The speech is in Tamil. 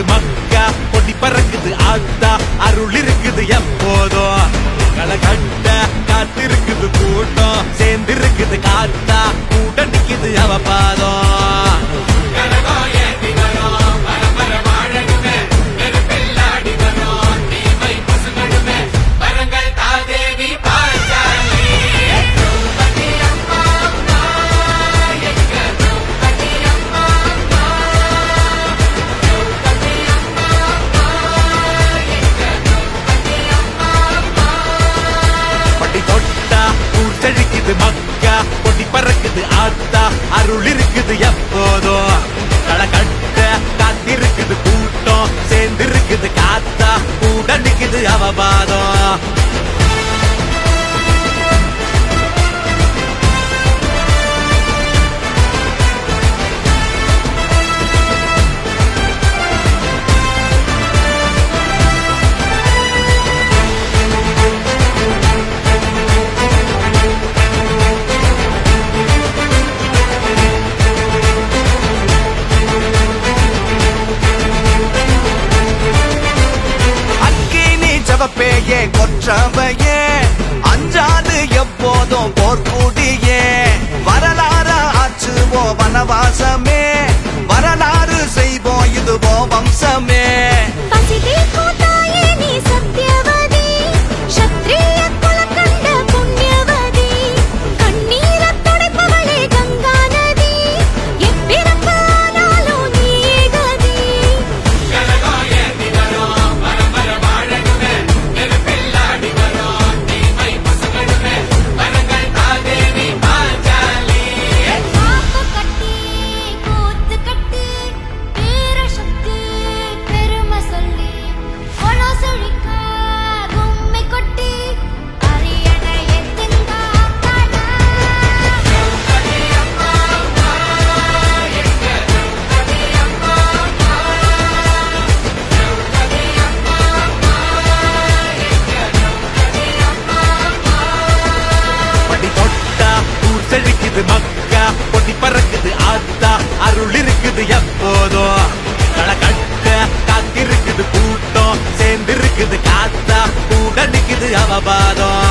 பறக்குது மக்கா பொடி பறக்குது ஆத்தா அருள் இருக்குது எப்போதும் களை காத்திருக்குது கூட்டம். அருளிர் கொற்றவையே. அஞ்சாது எப்போதும் போர்க்குடியே. வரலாறு ஆச்சுவோ வனவாசமே. இருக்குது எப்போதும் கட்ட காத்திருக்குது கூட்டம் சேர்ந்து இருக்குது காத்தா கூட அவபாதம்.